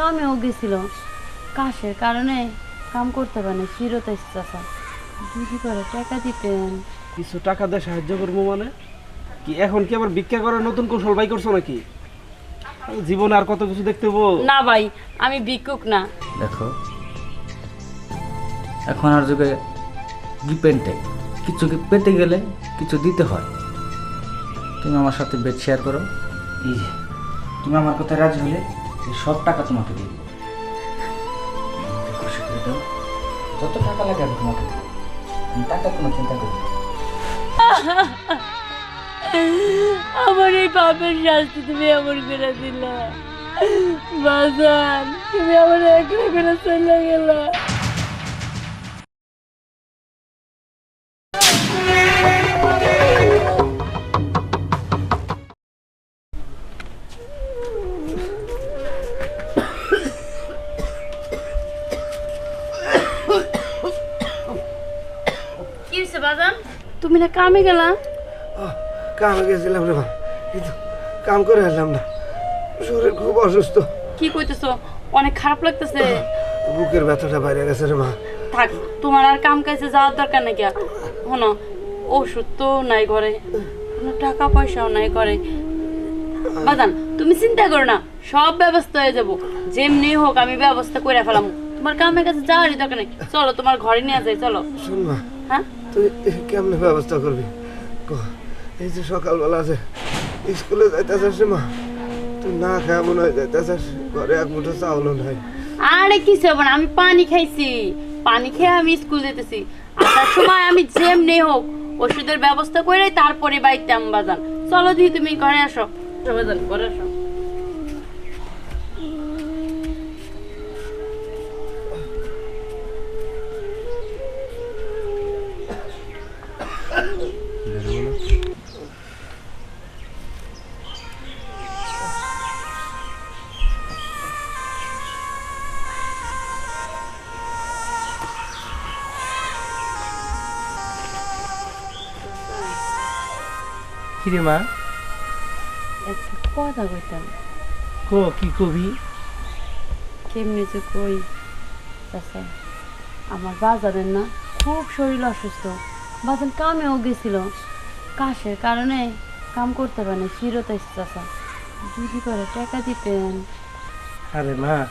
কামেও গেছিল কাশের কারণে কাম করতে পারেনি ফিরত যদি করে টাকা দিতেন। কিছু টাকা দিয়ে সাহায্য করব মানে? কি এখন কি আবার ভিক্ষা করার নতুন কৌশল বাই করছ নাকি? জীবনে আর কত কিছু দেখতে না ভাই আমি ভিক্ষুক না। দেখো এখন আর যুগে গিপেন্টে কিছু পেতে গেলে কিছু দিতে হয়। তুমি আমার সাথে বেড শেয়ার করো। এই যে তুমি আমার কথা রাজি হলে সব টাকা তোমাকে দিব। খুশি করে দাও যত টাকা লাগে আমি তোমাকে দেবো। টাকা কোনো চিন্তা করবে আমার এই পাপের শাস্তি তুমি এমন করে দিলা। বাজার তুমি আমার একলা করে চলে গেলা। তুমি না কামে গেলা কামে গেছিলাম রে মা। কিন্তু কাম করে আসলাম না। শরীর খুব অসুস্থ। কি কইতেছো? অনেক খারাপ লাগতেছে। বুকের ব্যথাটা বাইরে গেছে রে মা। থাক তোমার আর কাম কাজে যাওয়ার দরকার নাকি শোনো ওষুধ তো নাই ঘরে। কোনো টাকা পয়সাও নাই ঘরে। বাদান তুমি চিন্তা করো না সব ব্যবস্থা হয়ে যাব। যেমনি হোক আমি ব্যবস্থা করে ফেলাম। তোমার কামের কাছে যাওয়ারই দরকার নেই। চলো তোমার ঘরে নিয়ে যাই চলো। শোন মা হ্যাঁ? তুই কেমনে ব্যবস্থা করবি? এই যে সকালবেলা আছে স্কুলে যাইতেছিস মা তুই না খায় মনে হয় যাইতেছিস ঘরে এক মুঠো চাউলও নাই। আরে কিছু হবে না আমি পানি খাইছি। পানি খেয়ে আমি স্কুল যেতেছি। আসার সময় আমি যেমনি হোক ওষুধের ব্যবস্থা করে তারপরে বাড়িতে আমি বাজান চলো দি তুমি ঘরে আসো। বাজান ঘরে আসো। কিরে মা? একটা কথা কইতাম। কো কি কবি? কেমনি যে কই? চাচা আমার বাজারের না খুব শরীর অসুস্থ। বাজার কামেও গেছিল। কাশের কারণে কাম করতে পারেনি ফিরত এসে চাচা। যদি করে টাকা দিতেন। আরে মা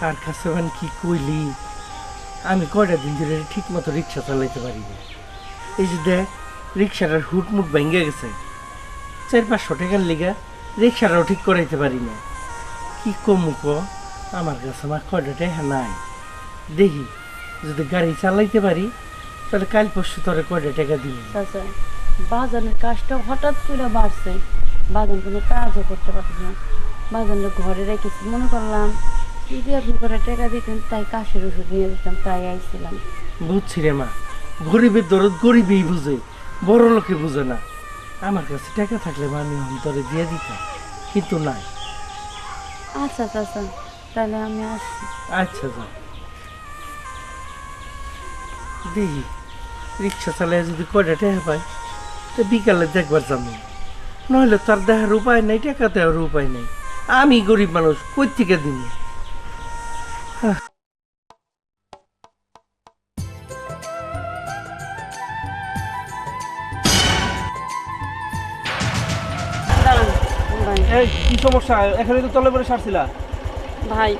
কার কাছে মানে কি কইলি? আমি কয়টা দিন ধরে ঠিক মতো রিক্সা চালাইতে পারি না। এই যে দেখ রিক্সাটার হুটমুট ভেঙে গেছে। চার পাঁচশো টাকার লিগা রিক্সাটাও ঠিক করাইতে পারি না। কি কমু ক? আমার কাছে আমার কয়টা টাকা নাই। দেখি যদি গাড়ি চালাইতে পারি তাহলে কাল পরশু তোরে কয়টা টাকা দিবি। চাচা বাজারের কাজটা হঠাৎ করে বাড়ছে। বাজান কোনো কাজও করতে পারছে না। বাজানটা ঘরে রেখেছি মনে করলাম যদি আপনি করে টাকা দিতেন তাই কাশের ওষুধ নিয়ে দিতাম তাই আইছিলাম। বুঝছি রে মা গরিবের দরদ গরিবই বুঝে। বড় লোকে বুঝে না। আমার কাছে টাকা থাকলে আমি অন্তরে দিয়ে দিতাম কিন্তু নাই। আচ্ছা চাচা তাহলে আমি আসি। আচ্ছা যা। দেখি রিক্সা চালায় যদি কয়টা টাকা পাই তো বিকালে দেখবার যাব নইলে তার দেখার উপায় নেই টাকা দেওয়ার উপায় নেই। আমি গরিব মানুষ কই থেকে দিব এই কি সমস্যা? এখানে তো তলে পরে সারছিলা। ভাই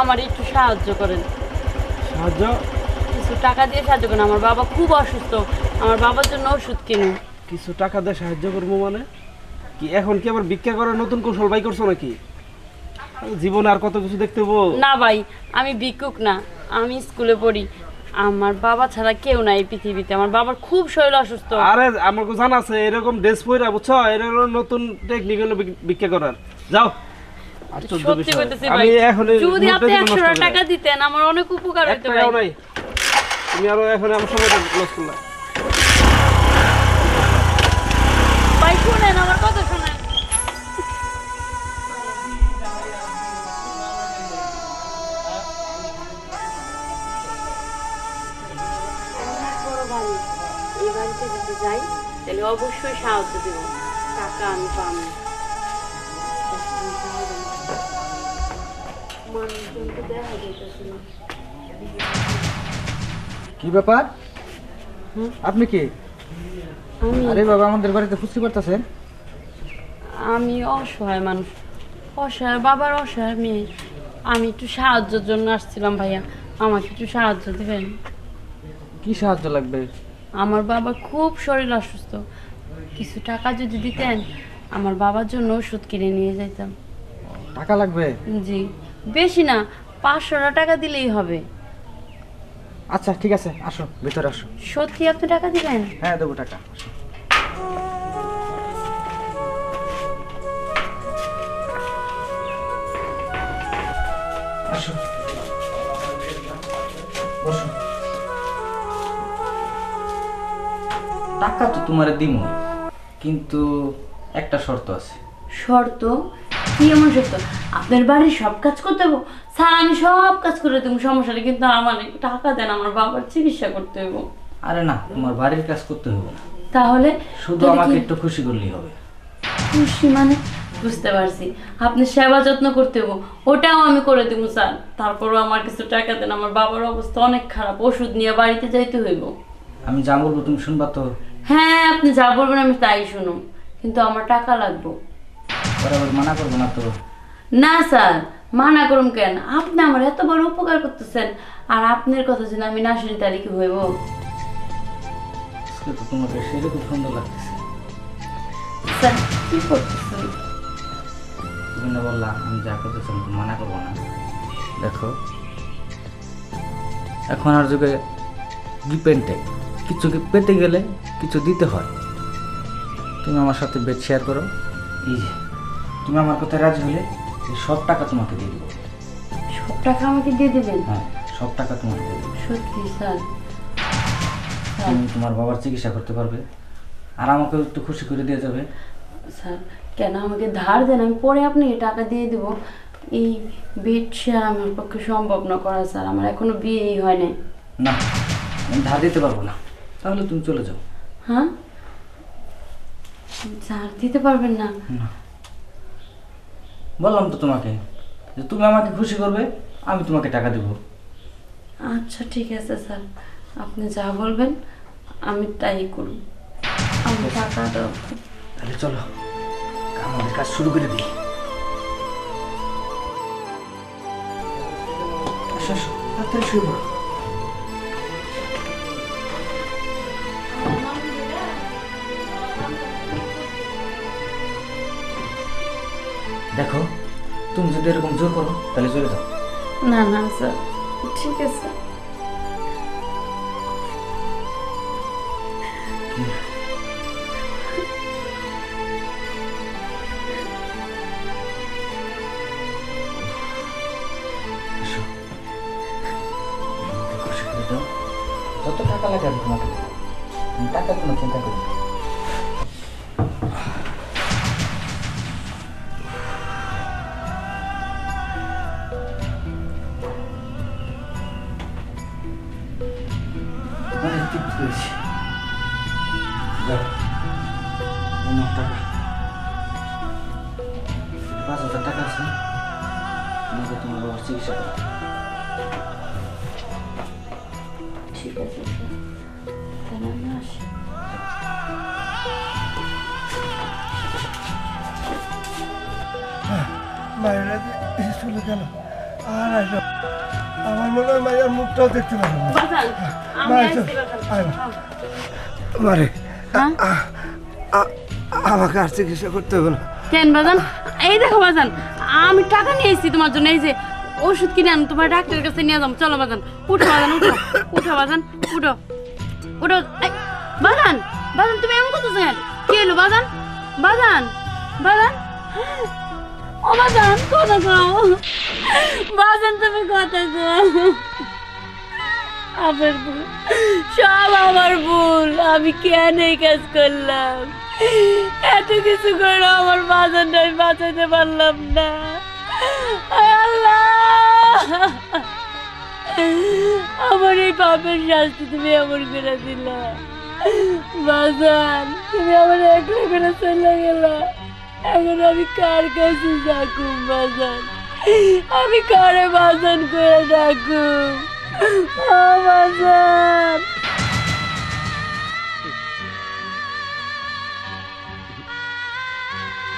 আমার একটু সাহায্য করেন। সাহায্য? কিছু টাকা দিয়ে সাহায্য করেন। আমার বাবা খুব অসুস্থ। আমার বাবার জন্য ওষুধ কিনুন কিছু টাকা দিয়ে সাহায্য করব মানে? কি এখন কি আবার ভিক্ষা করার নতুন কৌশল বাই করছ নাকি? জীবনে আর কত কিছু দেখতে না ভাই আমি ভিক্ষুক না। আমি স্কুলে পড়ি। আমার বাবা ছাড়া কেউ নাই এই পৃথিবীতে। আমার বাবার খুব শরীর অসুস্থ। আরে আমার তো জানা আছে এরকম ড্রেস পরে বুঝছ? হলো নতুন টেকনিক হলো ভিক- ভিক্ষা করার। যাও। আশ্চর্য সত্যি কইতেছি ভাই যদি আপনি জীবন একশো নষ্ট করে টাকা দিতেন আমার অনেক উপকার এক হতো ভাই। তুমি আরও এখন আমার সময়টা লস করলা। ভাই শুনেন আমার কথা শুনেন বাড়িতে যদি যাই তাহলে অবশ্যই সাহায্য দেব। টাকা আমি পাবো। মানুষজন তো দেখা যেতেছে না কি ব্যাপার? আপনি কি? আমি আরে বাবা আমাদের বাড়িতে ফুসি করতেছেন আমি অসহায় মানুষ। অসহায় বাবার অসহায় মেয়ে। আমি একটু সাহায্যের জন্য আসছিলাম ভাইয়া। আমাকে একটু সাহায্য দেবেন। কি সাহায্য লাগবে? আমার বাবা খুব শরীর অসুস্থ। কিছু টাকা যদি দিতেন আমার বাবার জন্য ওষুধ কিনে নিয়ে যেতাম টাকা লাগবে? জি। বেশি না পাঁচশোটা টাকা দিলেই হবে। আচ্ছা ঠিক আছে আসো ভিতরে আসো। সত্যি আপনি টাকা দিবেন হ্যাঁ দেবো টাকা আসো। বসো। টাকা তো তোমার দিম। কিন্তু একটা শর্ত আছে। শর্ত? কি এমন শর্ত? আপনার বাড়ির সব কাজ করতে হবে স্যার আমি সব কাজ করে দেবো সমস্যা নেই কিন্তু আমার টাকা দেন আমার বাবার চিকিৎসা করতে হবে আরে না তোমার বাড়ির কাজ করতে হবে না। তাহলে শুধু আমাকে একটু খুশি করলেই হবে। খুশি মানে? বুঝতে পারছি। আপনি সেবা যত্ন করতে হব ওটাও আমি করে দেবো স্যার। তারপরও আমার কিছু টাকা দেন আমার বাবার অবস্থা অনেক খারাপ। ওষুধ নিয়ে বাড়িতে যাইতে হইব। আমি যা বলব তুমি শুনবা তো। হ্যাঁ আপনি যা বলবেন আমি তাই শুনুন কিন্তু আমার টাকা লাগবে। বরাবর মানা করব না তো? না স্যার। মানা করুন কেন? আপনি আমার এত বড় উপকার করতেছেন। আর আপনার কথা যদি আমি না শুনি তাহলে কি হইব? আজকে তো তোমাকে সেটা সুন্দর লাগতেছে। স্যার কি করতেছেন? তুমি না বললা আমি যা করতেছি আমি তো মানা করব না। দেখো এখন আর যুগে কিছু পেতে গেলে কিছু দিতে হয়। তুমি আমার সাথে বেড শেয়ার করো। এই যে তুমি আমার কথায় রাজি হলে এই সব টাকা তোমাকে দিয়ে দেবো। সব টাকা আমাকে দিয়ে দেবেন? হ্যাঁ সব টাকা তোমাকে দিয়ে দেবো। সত্যি স্যার। স্যার তুমি তোমার বাবার চিকিৎসা করতে পারবে। আর আমাকে একটু খুশি করে দিয়ে যাবে। স্যার কেন আমাকে ধার দেন? আমি পরে আপনাকে টাকা দিয়ে দেব। এই বেড শেয়ার আমার পক্ষে সম্ভব না করা স্যার। আমার এখনও বিয়েই হয় নাই। না আমি ধার দিতে পারব না। তাহলে তুমি চলে যাও। হ্যাঁ? দিতে পারবেন না। বললাম তো তোমাকে যে তুমি আমাকে খুশি করবে আমি তোমাকে টাকা দেবো। আচ্ছা ঠিক আছে স্যার। আপনি যা বলবেন আমি তাই করব। আমি টাকাটা তাহলে চলো আমাদের কাজ শুরু করে দিই। আসো আসো তাড়াতাড়ি শুরু করো দেখো তুমি যদি এরকম জোর করো তাহলে চলে যাও। না না স্যার। ঠিক আছে। যত টাকা লাগে আমি তোমাকে টাকা কোনো চিন্তা করি না। নাও টাকা। পাঁচ হাজার টাকা আছে। তোমাকে তোমার বাবার চিকিৎসা করো ঠিক আছে মায়েরা যে চলে গেল। আমার মনে হয় মায়ের মুখটাও দেখতে আমাকে আর চিকিৎসা করতে হবে না কেন বাজান এই দেখো বাজান আমি টাকা নিয়ে এসেছি তোমার জন্য এই যে ওষুধ কিনে আন তোমার ডাক্তারের কাছে নিয়ে যাব চলো বাজান উঠো বাজান উঠো উঠো বাজান উঠো উঠো বাজান বাজান তুমি এমন করতেছো কেন? কি বাজান? বাজান বাজান? ও বাজান কথা কও। বাজান, তুমি কথা কও। আমার ভুল। সব আমার ভুল। আমি কেন এই কাজ করলাম? এত কিছু করে আমার বাজারটা আমি বাঁচাতে পারলাম না। আল্লাহ! আমার এই পাপের শাস্তি তুমি এমন করে দিল। বাজান, তুমি আমার একলা করে চলে গেল। এখন আমি কার কাছে যাকুম বাজান? আমি কারে বাজান করে ডাকু? বাজান!